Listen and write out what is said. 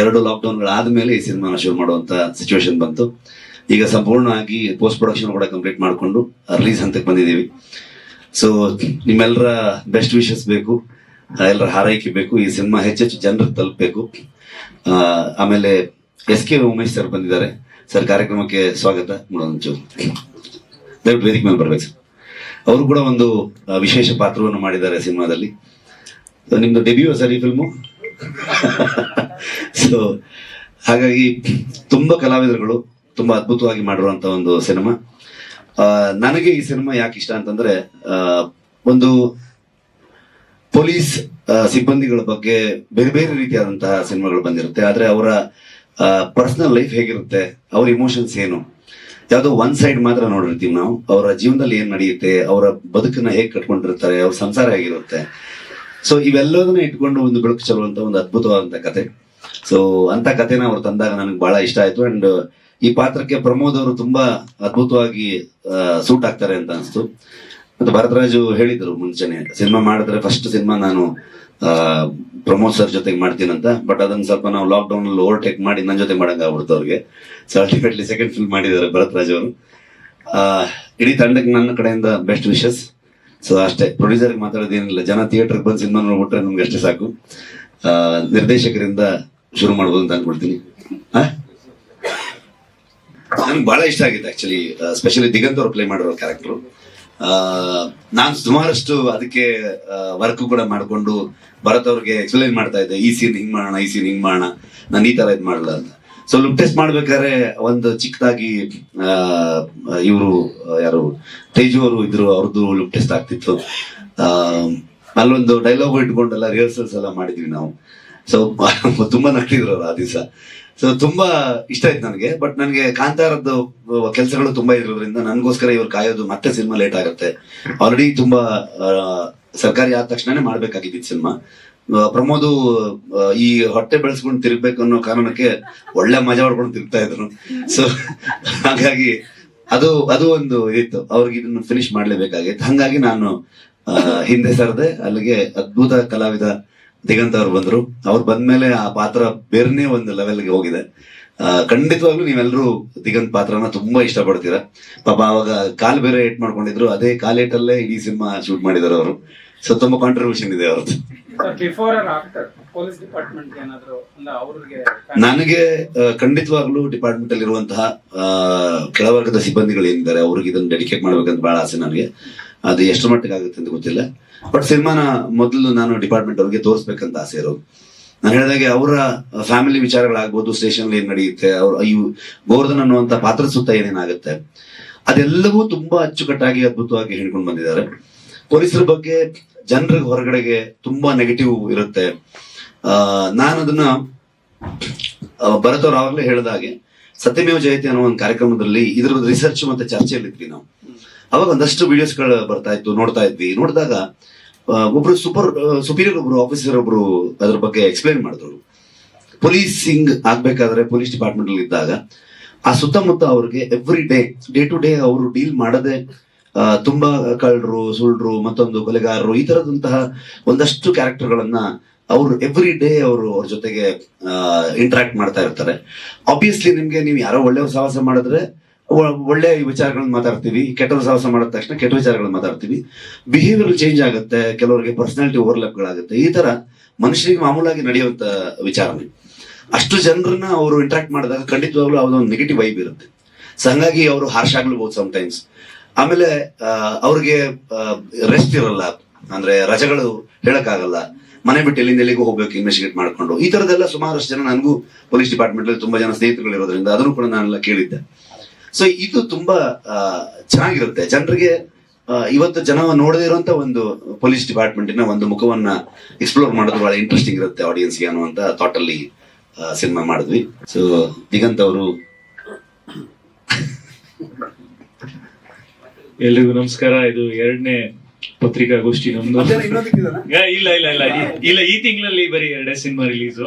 ಎರಡು ಲಾಕ್ಡೌನ್ಗಳಾದ್ಮೇಲೆ ಈ ಸಿನಿಮಾ ಶುರು ಮಾಡುವಂತ ಸಿಚುವೇಶನ್ ಬಂತು. ಈಗ ಸಂಪೂರ್ಣವಾಗಿ ಪೋಸ್ಟ್ ಪ್ರೊಡಕ್ಷನ್ ಕೂಡ ಕಂಪ್ಲೀಟ್ ಮಾಡಿಕೊಂಡು ರಿಲೀಸ್ ಹಂತಕ್ಕೆ ಬಂದಿದ್ದೀವಿ. ಸೊ ನಿಮ್ಮೆಲ್ಲರ ಬೆಸ್ಟ್ ವಿಶಸ್ ಬೇಕು. ಎಲ್ಲರ ಹಾರೈಕೆ ಬೇಕು. ಈ ಸಿನಿಮಾ ಹೆಚ್ಚೆಚ್ಚು ಜನರಿಗೆ ತಲುಪಬೇಕು. ಆಮೇಲೆ ಎಸ್ ಕೆ ಉಮೇಶ್ ಸರ್ ಬಂದಿದ್ದಾರೆ. ಸರ್ ಕಾರ್ಯಕ್ರಮಕ್ಕೆ ಸ್ವಾಗತ ಒಂಚೂರು ದಯವಿಟ್ಟು ವೇದಿಕೆ ಮೇಲೆ ಬರ್ಬೇಕು ಸರ್ ಅವರು ಕೂಡ ಒಂದು ವಿಶೇಷ ಪಾತ್ರವನ್ನು ಮಾಡಿದ್ದಾರೆ ಸಿನಿಮಾದಲ್ಲಿ. ನಿಮ್ದು ಡೆಬ್ಯೂ ಸರ್ ಈ ಫಿಲ್ಮು ಸೊ ಹಾಗಾಗಿ ತುಂಬಾ ಕಲಾವಿದರುಗಳು ತುಂಬಾ ಅದ್ಭುತವಾಗಿ ಮಾಡಿರುವಂತ ಒಂದು ಸಿನಿಮಾ. ನನಗೆ ಈ ಸಿನಿಮಾ ಯಾಕೆ ಇಷ್ಟ ಅಂತಂದ್ರೆ ಒಂದು ಪೊಲೀಸ್ ಸಿಬ್ಬಂದಿಗಳ ಬಗ್ಗೆ ಬೇರೆ ಬೇರೆ ರೀತಿಯಾದಂತಹ ಸಿನಿಮಾಗಳು ಬಂದಿರುತ್ತೆ. ಆದ್ರೆ ಅವರ ಪರ್ಸನಲ್ ಲೈಫ್ ಹೇಗಿರುತ್ತೆ, ಅವ್ರ ಇಮೋಷನ್ಸ್ ಏನು, ಯಾವುದೋ ಒನ್ ಸೈಡ್ ಮಾತ್ರ ನೋಡಿರ್ತೀವಿ ನಾವು. ಅವರ ಜೀವನದಲ್ಲಿ ಏನ್ ನಡೆಯುತ್ತೆ, ಅವರ ಬದುಕನ್ನ ಹೇಗ್ ಕಟ್ಕೊಂಡಿರ್ತಾರೆ, ಅವ್ರ ಸಂಸಾರ ಹೇಗಿರುತ್ತೆ. ಸೊ ಇವೆಲ್ಲದನ್ನ ಇಟ್ಕೊಂಡು ಒಂದು ಬೆಳಕು ಚೆಲ್ಲುವಂತ ಒಂದು ಅದ್ಭುತವಾದಂತ ಕತೆ. ಸೊ ಅಂತ ಕಥೆನ ಅವ್ರು ತಂದಾಗ ನನಗೆ ಬಹಳ ಇಷ್ಟ ಆಯ್ತು. ಅಂಡ್ ಈ ಪಾತ್ರಕ್ಕೆ ಪ್ರಮೋದ್ ಅವರು ತುಂಬಾ ಅದ್ಭುತವಾಗಿ ಸೂಟ್ ಆಗ್ತಾರೆ ಅಂತ ಅನಿಸ್ತು. ಮತ್ತೆ ಭರತರಾಜು ಹೇಳಿದ್ರು ಮುಂಚೆನೆ, ಸಿನಿಮಾ ಮಾಡಿದ್ರೆ ಫಸ್ಟ್ ಸಿನಿಮಾ ನಾನು ಪ್ರಮೋದ್ ಸರ್ ಜೊತೆಗೆ ಮಾಡ್ತೀನಂತ ಬಟ್ ಅದನ್ನ ಸ್ವಲ್ಪ ನಾವು ಲಾಕ್ ಡೌನ್ ಅಲ್ಲಿ ಓವರ್ಟೇಕ್ ಮಾಡಿ ನನ್ನ ಜೊತೆ ಮಾಡಂಗ ಆಗ್ಬಿಡ್ತು ಅವ್ರಿಗೆ. ಸೊ ಅಲ್ಟಿಮೇಟ್ಲಿ ಸೆಕೆಂಡ್ ಫಿಲ್ಮ್ ಮಾಡಿದ್ದಾರೆ ಭರತರಾಜ್ ಅವರು. ಇಡೀ ತಂಡಕ್ಕೆ ನನ್ನ ಕಡೆಯಿಂದ ಬೆಸ್ಟ್ ವಿಶಸ್ ಸೊ ಅಷ್ಟೇ. ಪ್ರೊಡ್ಯೂಸರ್ ಮಾತಾಡೋದೇನಿಲ್ಲ ಜನ ಥಿಯೇಟರ್ಗೆ ಬಂದು ಸಿನಿಮಾ ನೋಡ್ಬಿಟ್ರೆ ನಮ್ಗೆ ಅಷ್ಟೇ ಸಾಕು. ನಿರ್ದೇಶಕರಿಂದ ಶುರು ಮಾಡ್ಬೋದು ಅಂತ ಅನ್ಕೊಳ್ತೀನಿ. ನನ್ಗೆ ಬಹಳ ಇಷ್ಟ ಆಗಿತ್ತು ಆಕ್ಚುಲಿ ಸ್ಪೆಷಲಿ ದಿಗಂತ್ ಅವ್ರು ಪ್ಲೇ ಮಾಡಿರೋ ಕ್ಯಾರೆಕ್ಟರ್ ನಾನು ಸುಮಾರಷ್ಟು ಅದಕ್ಕೆ ವರ್ಕ್ ಕೂಡ ಮಾಡಿಕೊಂಡು ಭರತ್ ಅವ್ರಿಗೆ ಎಕ್ಸ್ಪ್ಲೈನ್ ಮಾಡ್ತಾ ಇದ್ದೆ, ಈ ಸೀನ್ ಹಿಂಗ್ ಮಾಡೋಣ, ಈ ಸೀನ್ ಹಿಂಗ್ ಮಾಡೋಣ, ನಾನು ಈ ತರ ಇದ್ ಮಾಡಲ್ಲ ಅಂತ. ಸೊ ಲುಕ್ ಟೆಸ್ಟ್ ಮಾಡ್ಬೇಕಾದ್ರೆ ಒಂದು ಚಿಕ್ಕದಾಗಿ ಇವರು ಯಾರು, ತೇಜು ಅವರು ಇದ್ರು ಅವ್ರದ್ದು ಲುಕ್ ಟೆಸ್ಟ್ ಆಗ್ತಿತ್ತು. ಅಲ್ಲೊಂದು ಡೈಲಾಗ್ ಇಟ್ಕೊಂಡೆಲ್ಲ ರಿಹರ್ಸಲ್ಸ್ ಎಲ್ಲ ಮಾಡಿದ್ವಿ ನಾವು. ಸೊ ತುಂಬಾ ನಕ್ಕಿದ್ರು ಆ ದಿವಸ. ಸೊ ತುಂಬಾ ಇಷ್ಟ ಆಯ್ತು ನನಗೆ. ಬಟ್ ನನಗೆ ಕಾಂತಾರದ್ದು ಕೆಲಸಗಳು ತುಂಬಾ ಇರೋದ್ರಿಂದ ನನಗೋಸ್ಕರ ಇವ್ರು ಕಾಯೋದು ಮತ್ತೆ ಸಿನಿಮಾ ಲೇಟ್ ಆಗುತ್ತೆ. ಆಲ್ರೆಡಿ ತುಂಬಾ ಸರ್ಕಾರಿ ಆದ ತಕ್ಷಣನೇ ಮಾಡ್ಬೇಕಾಗಿದ್ದು ಸಿನಿಮಾ. ಪ್ರಮೋದು ಈ ಹೊಟ್ಟೆ ಬೆಳೆಸ್ಕೊಂಡು ತಿರ್ಗ್ಬೇಕು ಅನ್ನೋ ಕಾರಣಕ್ಕೆ ಒಳ್ಳೆ ಮಜಾ ಹೊಡ್ಕೊಂಡು ತಿರ್ಗ್ತಾ ಇದ್ರು. ಸೊ ಹಾಗಾಗಿ ಅದು ಅದು ಒಂದು ಇತ್ತು ಅವ್ರಿಗೆ ಇದನ್ನು ಫಿನಿಶ್ ಮಾಡ್ಲೇಬೇಕಾಗಿತ್ತು. ಹಂಗಾಗಿ ನಾನು ಹಿಂದೆ ಸರದೆ ಅಲ್ಲಿಗೆ ಅದ್ಭುತ ಕಲಾವಿದ ದಿಗಂತ್ ಅವ್ರು ಬಂದ್ರು. ಅವ್ರು ಬಂದ್ಮೇಲೆ ಆ ಪಾತ್ರ ಬೇರೆನೇ ಒಂದು ಲೆವೆಲ್ಗೆ ಹೋಗಿದೆ. ಖಂಡಿತವಾಗ್ಲೂ ನೀವೆಲ್ಲರೂ ದಿಗಂತ್ ಪಾತ್ರನ ತುಂಬಾ ಇಷ್ಟಪಡ್ತೀರಾ. ಪಾಪ ಅವಾಗ ಕಾಲ್ ಬೇರೆ ಏಟ್ ಮಾಡ್ಕೊಂಡಿದ್ರು. ಅದೇ ಕಾಲೇಟಲ್ಲೇ ಇಡೀ ಸಿನಿಮಾ ಶೂಟ್ ಮಾಡಿದಾರೆ ಅವರು. ಸೊ ತುಂಬಾ ಕಾಂಟ್ರಿಬ್ಯೂಷನ್ ಇದೆ ಅವ್ರದ್ದು. ನನಗೆ ಖಂಡಿತವಾಗ್ಲೂ ಡಿಪಾರ್ಟ್ಮೆಂಟ್ ಅಲ್ಲಿ ಇರುವಂತಹ ಕೆಳವರ್ಗದ ಸಿಬ್ಬಂದಿಗಳು ಏನಿದ್ದಾರೆ ಅವ್ರಿಗೆ ಇದನ್ನ ಡೆಡಿಕೇಟ್ ಮಾಡ್ಬೇಕಂತ ಬಹಳ ಆಸೆ ನನಗೆ. ಅದು ಎಷ್ಟು ಮಟ್ಟಿಗೆ ಆಗುತ್ತೆ ಅಂತ ಗೊತ್ತಿಲ್ಲ. ಬಟ್ ಸಿನಿಮಾನ ಮೊದಲು ನಾನು ಡಿಪಾರ್ಟ್ಮೆಂಟ್ ಅವ್ರಿಗೆ ತೋರಿಸ್ಬೇಕಂತ ಆಸೆ ಇರೋ ನಾನು ಹೇಳಿದಾಗೆ ಅವರ ಫ್ಯಾಮಿಲಿ ವಿಚಾರಗಳಾಗ್ಬೋದು ಸ್ಟೇಷನ್ ಏನ್ ನಡೆಯುತ್ತೆ, ಅವ್ರ ಇವು ಗೋವರ್ಧನ್ ಅನ್ನುವಂತ ಪಾತ್ರ ಸುತ್ತ ಏನೇನಾಗುತ್ತೆ ಅದೆಲ್ಲವೂ ತುಂಬಾ ಅಚ್ಚುಕಟ್ಟಾಗಿ ಅದ್ಭುತವಾಗಿ ಹೇಳ್ಕೊಂಡು ಬಂದಿದ್ದಾರೆ. ಪೊಲೀಸರ ಬಗ್ಗೆ ಜನರಿಗೆ ಹೊರಗಡೆಗೆ ತುಂಬಾ ನೆಗೆಟಿವ್ ಇರುತ್ತೆ. ನಾನು ಅದನ್ನ ಭರತ್ ಅವ್ರು ಆವಾಗಲೇ ಹೇಳಿದಾಗೆ, ಸತ್ಯಮೇವ ಜಯತೆ ಅನ್ನೋ ಒಂದು ಕಾರ್ಯಕ್ರಮದಲ್ಲಿ ಇದ್ರ ರಿಸರ್ಚ್ ಮತ್ತೆ ಚರ್ಚೆಯಲ್ಲಿದ್ವಿ ನಾವು. ಅವಾಗ ಒಂದಷ್ಟು ವಿಡಿಯೋಸ್ಗಳು ಬರ್ತಾ ಇತ್ತು, ನೋಡ್ತಾ ಇದ್ವಿ. ನೋಡಿದಾಗ ಒಬ್ರು ಸೂಪರ್ ಸುಪೀರಿಯರ್ ಒಬ್ರು ಆಫೀಸರ್ ಒಬ್ರು ಅದ್ರ ಬಗ್ಗೆ ಎಕ್ಸ್ಪ್ಲೈನ್ ಮಾಡಿದ್ರು. ಪೊಲೀಸಿಂಗ್ ಆಗ್ಬೇಕಾದ್ರೆ ಪೊಲೀಸ್ ಡಿಪಾರ್ಟ್ಮೆಂಟ್ ಅಲ್ಲಿ ಇದ್ದಾಗ, ಆ ಸುತ್ತಮುತ್ತ ಅವ್ರಿಗೆ every day day to day ಅವರು ಡೀಲ್ ಮಾಡದೆ ತುಂಬಾ ಕಳ್ಳರು, ಸುಳ್ರು, ಮತ್ತೊಂದು ಕೊಲೆಗಾರರು, ಈ ತರದಂತಹ ಒಂದಷ್ಟು ಕ್ಯಾರೆಕ್ಟರ್ಗಳನ್ನ ಅವರು ಎವ್ರಿ ಡೇ ಅವರು ಅವ್ರ ಜೊತೆಗೆ ಇಂಟ್ರಾಕ್ಟ್ ಮಾಡ್ತಾ ಇರ್ತಾರೆ. ಆಬ್ವಿಯಸ್ಲಿ ನಿಮ್ಗೆ ನೀವು ಯಾರೋ ಒಳ್ಳೆಯವ್ರ ಸಾಹಸ ಮಾಡಿದ್ರೆ ಒಳ್ಳೆ ವಿಚಾರಗಳನ್ನ ಮಾತಾಡ್ತೀವಿ ಕೆಟ್ಟ ಸಾಹಸ ಮಾಡಿದ ತಕ್ಷಣ ಕೆಟ್ಟ ವಿಚಾರಗಳನ್ನ ಮಾತಾಡ್ತೀವಿ. ಬಿಹೇವಿಯರ್ ಚೇಂಜ್ ಆಗುತ್ತೆ, ಕೆಲವರಿಗೆ ಪರ್ಸನಾಲಿಟಿ ಓವರ್ಲ್ಯಾಪ್ಗಳಾಗುತ್ತೆ ಈ ತರ ಮನುಷ್ಯರಿಗೆ ಮಾಮೂಲಾಗಿ ನಡೆಯುವಂತ ವಿಚಾರನೆ. ಅಷ್ಟು ಜನರನ್ನ ಅವರು ಇಂಟ್ರಾಕ್ಟ್ ಮಾಡಿದಾಗ ಖಂಡಿತವಾಗ್ಲೂ ಒಂದು ನೆಗೆಟಿವ್ ವೈಬ್ ಇರುತ್ತೆ. ಸೊ ಹಂಗಾಗಿ ಅವರು ಹಾರ್ಶ್ ಆಗ್ಲೂಬಹುದು ಸಮಟೈಮ್ಸ್ ಆಮೇಲೆ ಅವ್ರಿಗೆ ರೆಸ್ಟ್ ಇರಲ್ಲ. ಅಂದ್ರೆ ರಜೆಗಳು ಹೇಳಕ್ಕಾಗಲ್ಲ. ಮನೆ ಬಿಟ್ಟು ಎಲ್ಲಿಂದ ಎಲ್ಲಿಗೂ ಹೋಗ್ಬೇಕು ಇನ್ವೆಸ್ಟಿಗೇಟ್ ಮಾಡ್ಕೊಂಡು. ಈ ತರದೆಲ್ಲ ಸುಮಾರಷ್ಟು ಜನ ನನಗೂ ಪೊಲೀಸ್ ಡಿಪಾರ್ಟ್ಮೆಂಟ್ ಅಲ್ಲಿ ತುಂಬಾ ಜನ ಸ್ನೇಹಿತರುಗಳು ಇರೋದ್ರಿಂದ ಅದನ್ನು ಕೂಡ ನಾನೆಲ್ಲ ಕೇಳಿದ್ದೆ. ಸೊ ಇದು ತುಂಬಾ ಚೆನ್ನಾಗಿರುತ್ತೆ. ಜನರಿಗೆ ಇವತ್ತು ಜನ ನೋಡದೇ ಇರುವಂತ ಒಂದು ಪೊಲೀಸ್ ಡಿಪಾರ್ಟ್ಮೆಂಟಿನ ಒಂದು ಮುಖವನ್ನ ಎಕ್ಸ್ಪ್ಲೋರ್ ಮಾಡೋದು ಬಹಳ ಇಂಟ್ರೆಸ್ಟಿಂಗ್ ಇರುತ್ತೆ ಆಡಿಯನ್ಸ್ಗೆ ಅನ್ನುವಂತ ಥಾಟ್ ಅಲ್ಲಿ ಸಿನಿಮಾ ಮಾಡಿದ್ವಿ. ಸೊ ದಿಗಂತ್ ಅವರು ಎಲ್ರಿಗೂ ನಮಸ್ಕಾರ. ಇದು ಎರಡನೇ ಪತ್ರಿಕಾಗೋಷ್ಠಿ ನಮ್ದು. ಇಲ್ಲ ಇಲ್ಲ ಇಲ್ಲ. ಇಲ್ಲ ಈ ತಿಂಗಳಲ್ಲಿ ಬರೀ ಎರಡೇ ಸಿನಿಮಾ ರಿಲೀಸು